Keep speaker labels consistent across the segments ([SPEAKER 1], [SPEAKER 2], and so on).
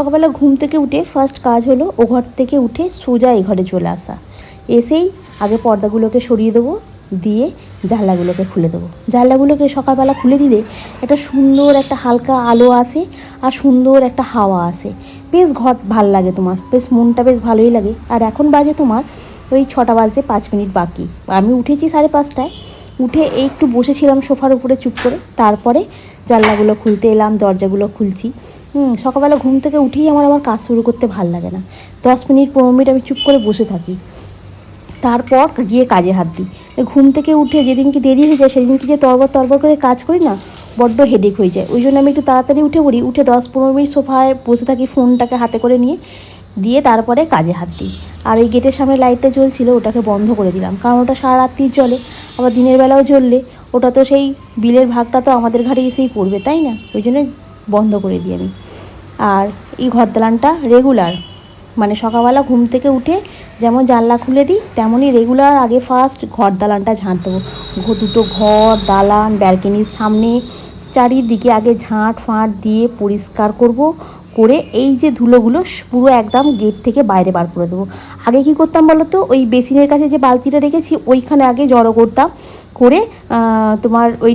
[SPEAKER 1] সকালবেলা ঘুম থেকে উঠে ফার্স্ট কাজ হলো ও ঘর থেকে উঠে সোজা এই ঘরে চলে আসা। এসেই আগে পর্দাগুলোকে সরিয়ে দেবো, দিয়ে জানলাগুলোকে খুলে দেবো। জানলাগুলোকে সকালবেলা খুলে দিলে একটা সুন্দর একটা হালকা আলো আসে আর সুন্দর একটা হাওয়া আসে। বেশ ঘর ভালো লাগে তোমার, বেশ মনটা বেশ ভালোই লাগে। আর এখন বাজে তোমার ওই ছটা বাজতে পাঁচ মিনিট বাকি। আমি উঠেছি সাড়ে পাঁচটায়, উঠে এই একটু বসেছিলাম সোফার উপরে চুপ করে। তারপরে জানলাগুলো খুলতে এলাম, দরজাগুলো খুলছি। হুম, সকালবেলা ঘুম থেকে উঠেই আমার আমার কাজ শুরু করতে ভালো লাগে না। দশ মিনিট, পনেরো মিনিট আমি চুপ করে বসে থাকি। তারপর গিয়ে কাজে হাত দিই। ঘুম থেকে উঠে যেদিনকে দেরি হয়ে যায় সেদিনকে যে তরবর তরবর করে কাজ করি না, বড্ড হেডেক হয়ে যায়। ওই জন্য আমি একটু তাড়াতাড়ি উঠে পড়ি। উঠে দশ পনেরো মিনিট সোফায় বসে থাকি, ফোনটাকে হাতে করে নিয়ে, দিয়ে তারপরে কাজে হাত দিই। আর এই গেটের সামনে লাইটটা জ্বলছিল, ওটাকে বন্ধ করে দিলাম। কারণ ওটা সারা রাত্রি জ্বলে, আবার দিনের বেলাও জ্বললে, ওটা তো সেই বিলের ভাগটা তো আমাদের ঘাড়ে এসেই পড়বে, তাই না? ওই জন্য বন্ধ করে দিই আমি। আর এই ঘর দালানটা রেগুলার মানে সকালবেলা ঘুম থেকে উঠে যেমন জানলা খুলে দিই, তেমনই রেগুলার আগে ফার্স্ট ঘর দালানটা ঝাঁট দেবো দুটো ঘর, দালান ব্যালকনির সামনে, চারিদিকে আগে ঝাঁট ফাঁট দিয়ে পরিষ্কার করব। করে এই যে ধুলোগুলো পুরো একদম গেট থেকে বাইরে বার করে দেবো। আগে কি করতাম বলো তো? ওই বেসিনের কাছে যে বালতিটা রেখেছি, ওইখানে আগে জড়ো করতাম, করে তোমার ওই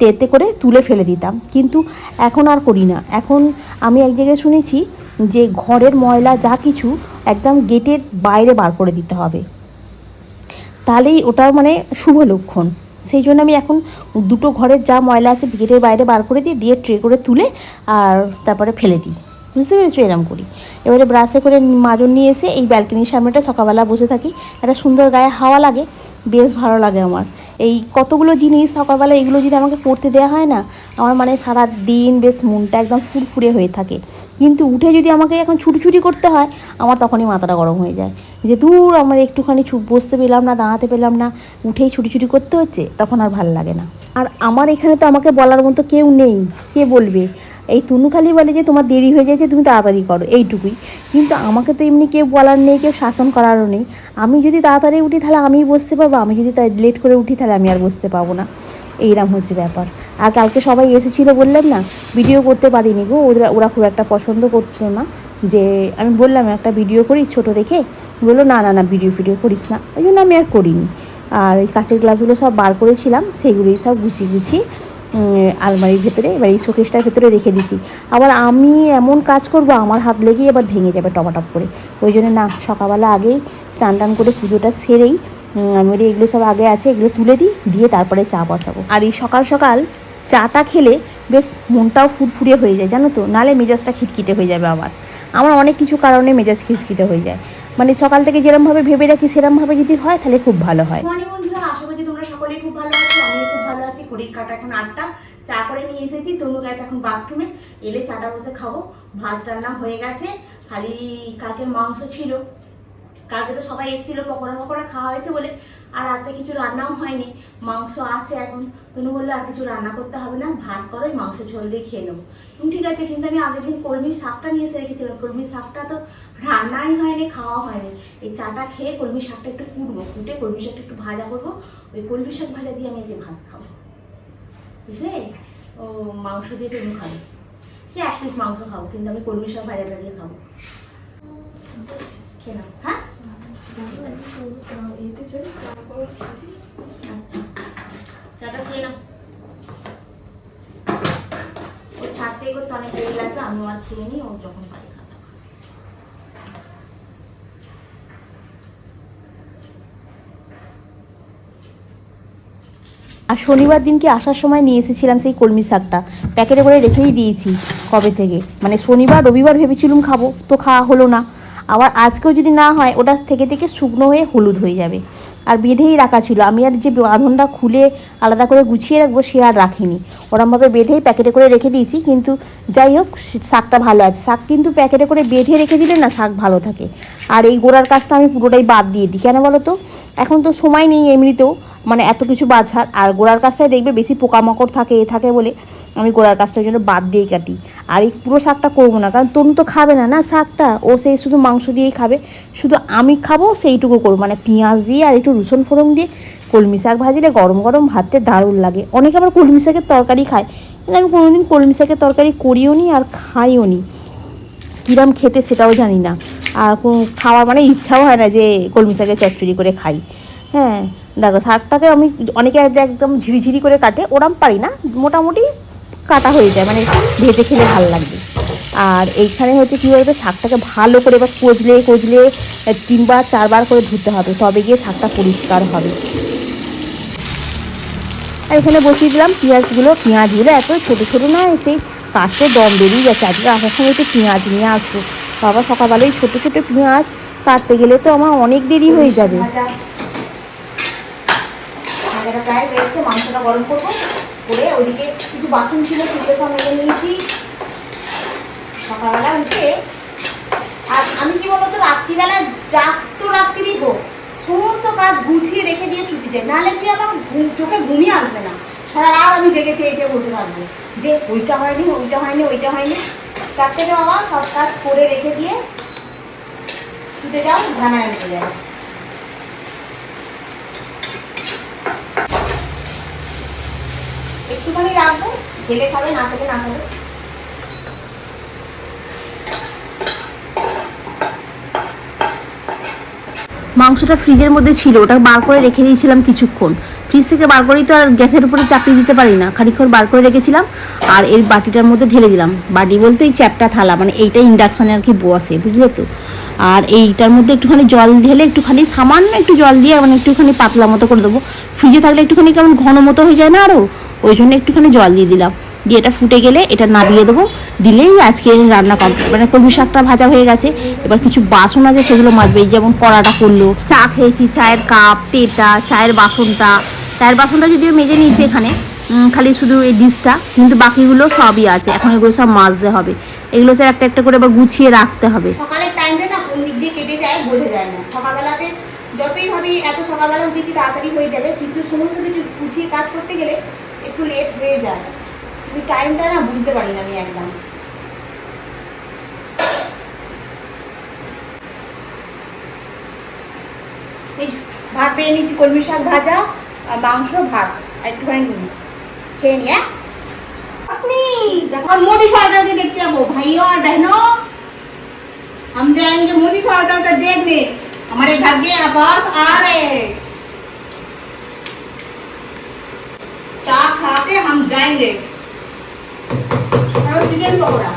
[SPEAKER 1] টেতে করে তুলে ফেলে দিতাম। কিন্তু এখন আর করি না। এখন আমি এক জায়গায় শুনেছি যে ঘরের ময়লা যা কিছু একদম গেটের বাইরে বার করে দিতে হবে। তাহলেই ওটা মানে শুভ লক্ষণ। সেই জন্য আমি এখন দুটো ঘরের যা ময়লা আছে গেটের বাইরে বার করে দিই দিয়ে ট্রে করে তুলে আর তারপরে ফেলে দিই। বুঝতে পেরেছ? এরম করি। এবারে ব্রাশে করে মাজন নিয়ে এসে এই ব্যালকনির সামনেটা সকালবেলা বসে থাকি। একটা সুন্দর গায়ে হাওয়া লাগে, বেশ ভালো লাগে আমার। এই কতগুলো জিনিস সকালবেলা, এগুলো যদি আমাকে করতে দেওয়া হয় না, আমার মানে সারা দিন বেশ মনটা একদম ফুরফুরে হয়ে থাকে। কিন্তু উঠে যদি আমাকে এখন ছুটি করতে হয়, আমার তখনই মাথাটা গরম হয়ে যায়। যে দূর আমার একটুখানি বসতে পেলাম না, দাঁড়াতে পেলাম না, উঠেই ছুটি করতে হচ্ছে, তখন আর ভালো লাগে না। আর আমার এখানে তো আমাকে বলার মতো কেউ নেই, কে বলবে? এই তুনু খালি বলে যে তোমার দেরি হয়ে যাচ্ছে, তুমি তাড়াতাড়ি করো, এইটুকুই। কিন্তু আমাকে তো এমনি কেউ বলার নেই, কেউ শাসন করারও নেই। আমি যদি তাড়াতাড়ি উঠি তাহলে আমিই বসতে পারব, আমি যদি তাই লেট করে উঠি তাহলে আমি আর বসতে পাবো না। এইরকম হচ্ছে ব্যাপার। আর কালকে সবাই এসেছিল বললাম না ভিডিও করতে পারিনি গো, ওরা ওরা খুব একটা পছন্দ করতো না। যে আমি বললাম, একটা ভিডিও করিস ছোটো দেখে? বলল, না না না ভিডিও ফিডিও করিস না। ওই জন্য আমি আর করিনি। আর এই কাঁচের গ্লাসগুলো সব বার করেছিলাম, সেগুলোই সব গুছিয়ে গুছিয়ে আলমারির ভেতরে, এবার এই শোকেসটার ভেতরে রেখে দিচ্ছি। আবার আমি এমন কাজ করব, আমার হাত লেগেই এবার ভেঙে যাবে টপাটপ করে। ওই জন্য না, সকালবেলা আগেই স্নান টান করে পুজোটা সেরেই আমি এগুলো সব আগে আছে, এগুলো তুলে দিই, দিয়ে তারপরে চা বসাবো। আর এই সকাল সকাল চাটা খেলে বেশ মনটাও ফুরফুরে হয়ে যায়, জানো তো? নালে মেজাজটা খিটখিটে হয়ে যাবে আবার আমার অনেক কিছু কারণে মেজাজ খিটখিটে হয়ে যায়। মানে সকাল থেকে যেরমভাবে ভেবে রাখি, সেরমভাবে যদি হয়, তাহলে খুব ভালো হয়
[SPEAKER 2] মর্নিং বন্ধুরা আশা করি তোমরা সকলেই খুব ভালো আছো আমিও খুব ভালো আছি ঘড়ির কাটা এখন আটটা। চা করে নিয়ে এসেছি, তনু গেছে এখন বাথরুমে এলে চাটা বসে খাব। ভাত রান্না হয়ে গেছে। খালি কালকে মাংস ছিল। কালকে তো সবাই এসেছিল, পকোড়া পকোড়া খাওয়া হয়েছে বলে। আর রাতে কিছু রান্নাও হয়নি। মাংস আছে এখন। তনু বলল, আর কিছু রান্না করতে হবে না। ভাত করো মাংস ঝোল দিয়ে খেয়ে নেব। ঠিক আছে, কিন্তু আমি আগের দিন কলমির শাকটা নিয়ে এসে রেখেছিলাম। কলমির শাকটা তো রান্নাই হয়নি, খাওয়া হয়নি। এই চাটা খেয়ে কলমির শাকটা একটু কুটবো। কুটে কলমি শাকটা একটু ভাজা করব। ওই কলমি শাক ভাজা দিয়ে আমি এই যে ভাত খাব। বুঝলে? ও মাংস দিয়ে তুমি খাবে। কি এক পিস মাংস খাব? কিন্তু আমি কলমি সব ভাজাটা দিয়ে খাব। খেয়ে নাও হ্যাঁ? আচ্ছা। চাটা খেয়ে নাও। ও ছাড়তে করতে অনেক দেরি লাগবে আমি আর খেয়ে নিই, ও যখন পারে।
[SPEAKER 1] আর শনিবার দিনকে আসার সময় নিয়ে এসেছিলাম সেই কলমি শাকটা। প্যাকেটে করে রেখেই দিয়েছি কবে থেকে। মানে শনিবার, রবিবার ভেবেছিলাম খাব, তো খাওয়া হলো না। আবার আজকেও যদি না হয়, ওটা থেকে থেকে শুকনো হয়ে হলুদ হয়ে যাবে। আর বেঁধেই রাখা ছিল। আমি আর যে বাঁধনটা খুলে আলাদা করে গুছিয়ে রাখব, সে আর রাখিনি। ওরমভাবে বেঁধেই প্যাকেটে করে রেখে দিয়েছি, কিন্তু যাই হোক শাকটা ভালো আছে। শাক কিন্তু প্যাকেটে করে বেঁধে রেখে দিলে না শাক ভালো থাকে। আর এই গোড়ার কাজটা আমি পুরোটাই বাদ দিয়ে দিই। কেন বলো তো? এখন তো সময় নেই এমনিতেও। মানে এত কিছু বাছার আর গোড়ার কাজটায় দেখবে বেশি পোকামাকড় থাকে, এ থাকে বলে আমি গোড়ার কাজটার জন্য বাদ দিয়েই কাটি। আর এই পুরো শাকটা করব না, কারণ তনু তো খাবে না না শাকটা, ও সেই শুধু মাংস দিয়েই খাবে। শুধু আমি খাব, সেইটুকু করব মানে পেঁয়াজ দিয়ে আর একটু রসুন ফোড়ন দিয়ে কলমি শাক ভাজিলে গরম গরম ভাতে দারুণ লাগে। অনেকে আবার কলমি শাকের তরকারি খায়। কিন্তু আমি কোনোদিন কলমি শাকের তরকারি করিও নি আর খাইও নি। কিরাম খেতে সেটাও জানি না। আর খাওয়ার মানে ইচ্ছাও হয় না যে কলমি শাকের চচ্চড়ি করে খাই। হ্যাঁ দেখো, শাকটাকে আমি অনেকে একদম ঝিরিঝিরি করে কাটে, ওরম পারি না, মোটামুটি কাটা হয়ে যায় মানে ভেজে খেলে ভালো লাগবে। আর এইখানে হচ্ছে কী বলবে শাকটাকে ভালো করে এবার কচলে কচলে তিনবার, চারবার করে ধুতে হবে, তবে গিয়ে শাকটা পরিষ্কার হবে। আর এখানে বসিয়ে দিলাম পেঁয়াজগুলো পেঁয়াজগুলো এত ছোটো ছোটো না সেই কাটতে দম বেরিয়ে গেছে। আজকে আসার সময় একটু পেঁয়াজ নিয়ে আসব বাবা সকালবেলায় ছোটো ছোটো পেঁয়াজ কাটতে গেলে তো আমার অনেক দেরি হয়ে যাবে।
[SPEAKER 2] ভাজাটা প্রায় রয়েছে মাংসটা গরম করব। করে ওইদিকে কিছু বাসন ছিল, সেগুলো সব মেরে নিয়েছি। সকালবেলা উঠে, আর আমি কি বলতো, রাত্রিবেলা জাগ তো রাত্রি গো। সমস্ত কাজ গুছিয়ে রেখে দিয়ে শুতে যাই নাহলে কি আমার ঘুম চোখে ঘুমিয়ে আসবে না। সারা রাত আমি জেগে চেয়ে চেয়ে বসে থাকব। যে ওইটা হয়নি ওইটা হয়নি ওইটা হয়নি। তার থেকে বাবা সব কাজ করে রেখে দিয়ে শুতে যাও ঝামেলা মিটে যায় একটুখানি রাখব, ঢেলে খাবে, না খেলে না খাবে।
[SPEAKER 1] মাংসটা ফ্রিজের মধ্যে ছিল, ওটা বার করে রেখে দিয়েছিলাম কিছুক্ষণ। ফ্রিজ থেকে বার করেই তো আর গ্যাসের উপরে চাপিয়ে দিতে পারি না। খানিক্ষণ বার করে রেখেছিলাম, আর এর বাটিটার মধ্যে ঢেলে দিলাম। বাটি বলতে এই চ্যাপটা থালা মানে এইটা ইন্ডাকশানে আর কি বসে, বুঝলে তো? আর এইটার মধ্যে একটুখানি জল ঢেলে একটুখানি, সামান্য একটু জল দিয়ে মানে একটুখানি পাতলা মতো করে দেবো। ফ্রিজে থাকলে একটুখানি কেমন ঘন মতো হয়ে যায় না আরও ওই জন্য একটুখানি জল দিয়ে দিলাম। দিয়ে এটা ফুটে গেলে এটা নাবিয়ে দেবো। দিলেই আজকে রান্না কমপ্লিট মানে কলমি শাকটা ভাজা হয়ে গেছে। এবার কিছু বাসন আছে, সেগুলো মাজবে। যেমন কড়াটা করল, চা খেয়েছি, চায়ের কাপ টেটা চায়ের বাসনটা। চায়ের বাসনটা যদিও মেজে নিয়েছি এখানে খালি শুধু এই ডিশটা, কিন্তু বাকিগুলো সবই আছে। এখন এগুলো সব মাজতে হবে। এগুলো স্যার একটা একটা করে আবার গুছিয়ে রাখতে হবে।
[SPEAKER 2] সকালের টাইমটা না কোন দিক দিয়ে কেটে যায় বোঝা যায় না। সকালবেলাতে যতই ভাবি এত সকালবেলা উঠেছি, তাড়াতাড়ি হয়ে যাবে, কিন্তু সমস্ত কিছু গুছিয়ে কাজ করতে গেলে একটু লেট হয়ে যায় কিন্তু টাইমটা না বুঝতে পারি না আমি একদম এই ভাত পেয়ে নিচ্ছি কলমি শাক ভাজা আর মাংস ভাত আর একটুখানি নুন খেয়ে নি হ্যাঁ আসনি দেখো मोदी सरकार के देखते हैं वो भाइयों और बहनों हम जाएंगे मोदी सरकार का देखने हमारे घर के पास आ रहे हैं खा के हम जाएंगे और चिकन पकौड़ा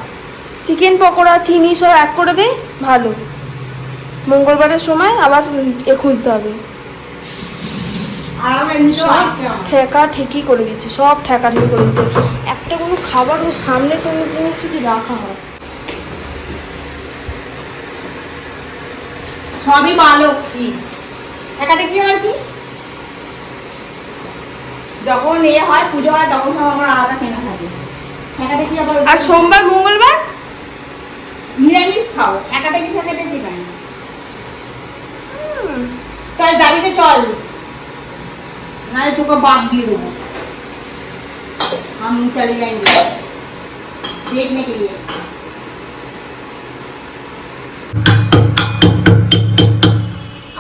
[SPEAKER 3] চিকেন পকোড়া চিনি সব এক করে দে ভালো মঙ্গলবারের সময় আবার এ খুঁজতে হবে
[SPEAKER 2] আর এমনি তো
[SPEAKER 3] সব
[SPEAKER 2] আছে আমার।
[SPEAKER 3] ঠেকা ঠেকি করে দিচ্ছে সব ঠেকা ঠেকি করে দিচ্ছে একটা কোনো খাবার ওর সামনে কোনো জিনিস কি রাখা হয়
[SPEAKER 2] সবই ভালো কি একাটা কি আর কি যখন এ হয় পুজো হয় তখন সব আমার আলাদা কেনা থাকে একাটা কি আবার
[SPEAKER 3] আর সোমবার মঙ্গলবার
[SPEAKER 2] নিরামিষ খাও একাটা কি ফেকাটা কি নাই চল যাবি তো চল নাহলে তোকে বাদ দিয়ে দেবো हम चले जाएंगे देखने के लिए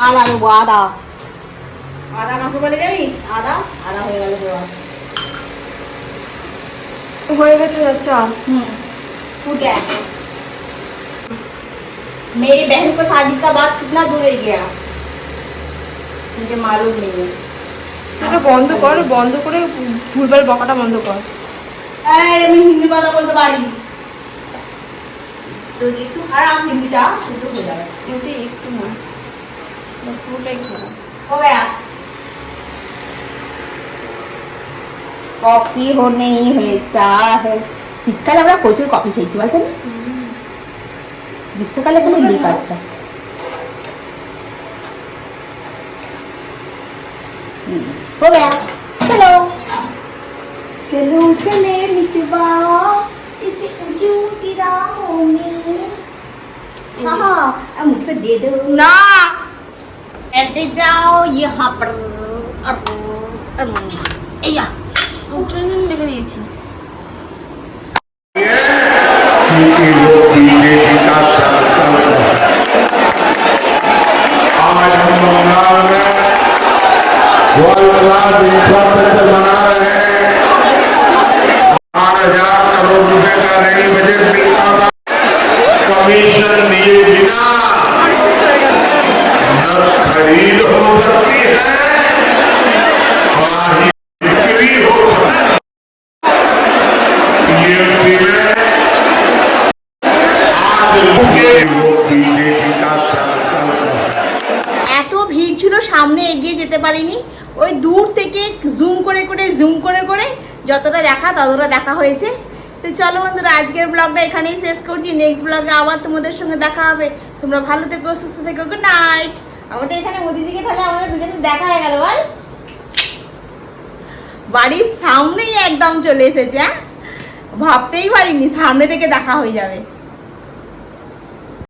[SPEAKER 2] আদা দেবো আদা আদা কাকে বলে জানিস আদা আদা হয়ে গেল দেওয়া
[SPEAKER 3] হয়ে গেছে চাল
[SPEAKER 2] हम्म फूट गया मेरी बहन को शादी का बाद कितना दूर रह गया मुझे मालूम नहीं है
[SPEAKER 3] এটা বন্ধ কর বন্ধ করে ভুলভাল বকাটা বন্ধ কর
[SPEAKER 2] এই, আমি হিন্দি কথা বলতে পারি যদি একটু খারাপ হিন্দিটা একটু হয়ে যাবে
[SPEAKER 3] এমনি একটু না না, পুরোটাই খারাপ
[SPEAKER 2] हो কফি হনে হয়ে চা হয়ে শীতকালে আমরা প্রচুর কফি খেয়েছি বলতে না গ্রীষ্মকালে খালি লিকার চা हम्म, हो गया चलो चलो चले मिटवा इसे ऊंची ऊंची राहों में हाँ हाँ अब मुझको दे दो
[SPEAKER 3] না
[SPEAKER 2] बैठ जाओ यहाँ पर अर, अर, एया
[SPEAKER 3] উচ্চরঞ্জন রেখে দিয়েছি।
[SPEAKER 2] যতটা দেখা ততটা দেখা হয়েছে। তো চলো বন্ধুরা, আজকের ব্লগটা এখানেই শেষ করছি। নেক্সট ব্লগে আবার তোমাদের সঙ্গে দেখা হবে। তোমরা ভালো থেকো, সুস্থ থেকো গুড নাইট আমাদের এখানে মোদিদিকে তাহলে আমাদের দুজনে দেখা হয়ে গেল, বল। বাড়ির সামনেই একদম চলে এসেছে হ্যাঁ? ভাবতেই পারিনি, সামনে থেকে দেখা হয়ে যাবে।